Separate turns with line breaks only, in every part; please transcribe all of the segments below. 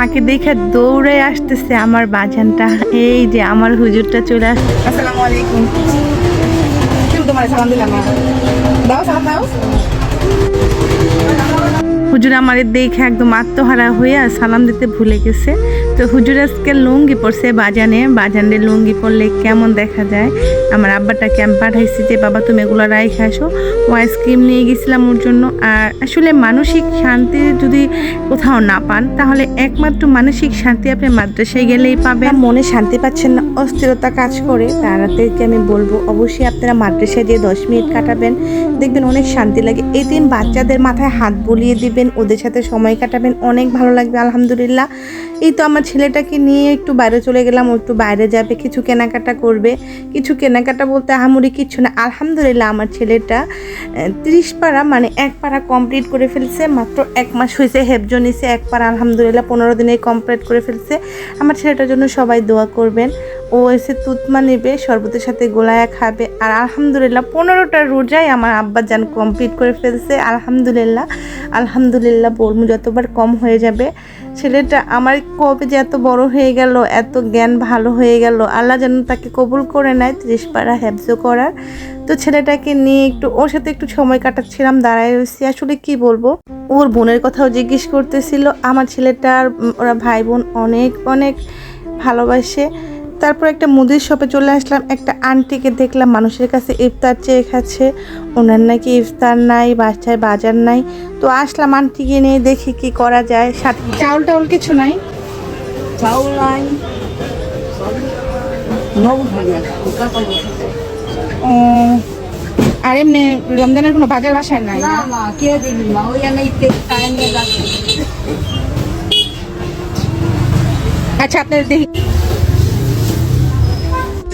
মাকে দেখে দৌড়ে আসতেছে আমার বাজানটা। এই যে আমার হুজুরটা চলে আসছে
আসসালামু আলাইকুম। তোমার সালাম দিলাম দাও সালাম, দাও।
হুজুর আমার দেখে একদম আত্মহারা হয়ে আর সালাম দিতে ভুলে গেছে। তো হুজুর আজকে লুঙ্গি পরছে বাজানে। বাজানে লুঙ্গি পরলে কেমন দেখা যায়? আমার আব্বাটাকে আমি পাঠাইছি যে, বাবা, তুমি এগুলো রাইখে আসো। ও আইসক্রিম নিয়ে গেছিলাম ওর জন্য। আর আসলে মানসিক শান্তি যদি কোথাও না পান, তাহলে একমাত্র মানসিক শান্তি আপনি মাদ্রাসায় গেলেই পাবেন। মনে শান্তি পাচ্ছেন না, অস্থিরতা কাজ করে। তারাদেরকে আমি বলব, অবশ্যই আপনারা মাদ্রাসায় দিয়ে দশ মিনিট কাটাবেন। দেখবেন অনেক শান্তি লাগে। এই দিন বাচ্চাদের মাথায় হাত বুলিয়ে দিবেন ওদের সাথে সময় কাটাবেন, অনেক ভালো লাগবে, আলহামদুলিল্লাহ। এই তো আমার ছেলেটাকে নিয়ে একটু বাইরে চলে গেলাম, ও একটু বাইরে যাবে, কিছু কেনাকাটা করবে। কিছু কেনাকাটা বলতে আহামরি কিচ্ছু না, আলহামদুলিল্লাহ আমার ছেলেটা তিরিশ পাড়া মানে এক পাড়া কমপ্লিট করে ফেলছে, মাত্র এক মাস হয়েছে হেফজ নিছে, এক পাড়া আলহামদুলিল্লাহ, পনেরো দিনে কমপ্লিট করে ফেলছে। আমার ছেলেটার জন্য সবাই দোয়া করবেন। ও এসে তুতমা নেবে, শরবতের সাথে গোলায়া খাবে। আর আলহামদুলিল্লাহ, পনেরোটা রোজাই আমার আব্বা যান কমপ্লিট করে ফেলছে, আলহামদুলিল্লাহ। আলহামদুলিল্লাহ বর্মু যতবার কম হয়ে যাবে। ছেলেটা আমার কবে যে এত বড় হয়ে গেল, এত জ্ঞান ভালো হয়ে গেল, আল্লাহ যেন তাকে কবুল করে নেয় ত্রিশ পাড়া হ্যাবজ করার। তো ছেলেটাকে নিয়ে একটু, ওর সাথে একটু সময় কাটাচ্ছিলাম, দাঁড়ায় রয়েছি। আসলে কি বলব? ওর বোনের কথাও জিজ্ঞেস করতেছিল। আমার ছেলেটার, ওরা ভাই বোন অনেক অনেক ভালোবাসে। তারপর একটা মুদির শপে চলে আসলাম। একটা আন্টিকে দেখলাম মানুষের কাছে ইফতার চেয়ে খাচ্ছে। ওনার নাকি ইফতার নাই বাসায় বাজার নাই। তো আসলাম আন্টিকে নিয়ে দেখি কি করা যায়। সাথে চাউল টাউল কিছু নাই?
চাউল নাই।
ও, আর এমনি রমজানের কোনো বাজার বাসায় নাই?
না কে দিবি ওই আমি
আচ্ছা আপনার দেখি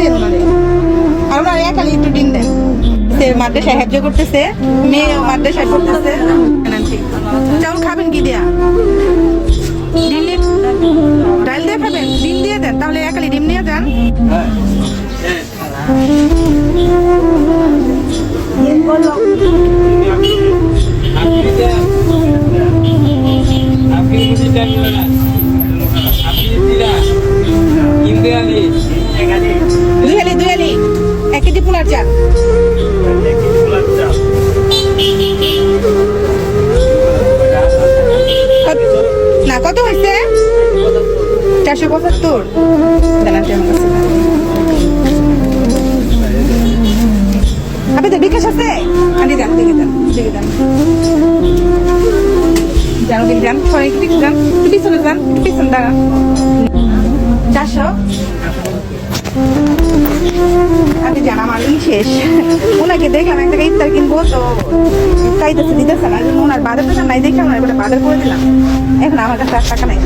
দেন ওনারে আর ওনার এক একটু ডিম দেন সে মাদ্রাসায় সাহায্য করতেছে মেয়ে মাদ্রাসায় পড়তেছে। চাউল খাবেন কি দিয়া? ডাল দিয়ে খাবেন? ডিম দিয়ে দেন, তাহলে এক আলি ডিম নিয়ে যান। কত- না, কত হয়েছে চারশো পঁচাত্তর। কাছে আপনাদের বিকাশ আছে আনি যান দেখে যান দেখে যান জানো দেখে যান সবাই একটু যান, একটু পিছনে যান, একটু পিছনে দাঁড়ান। চারশো? আপনি জান আমার ই শেষ। ওনাকে দেখলাম একটা ইফতার কিনবো, তো চাইতেছে দিতেছে না জন্য ওনার বাজার টাকা নাই দেখলাম এবারে বাজার করে দিলাম। এখন আমার কাছে আর টাকা নাই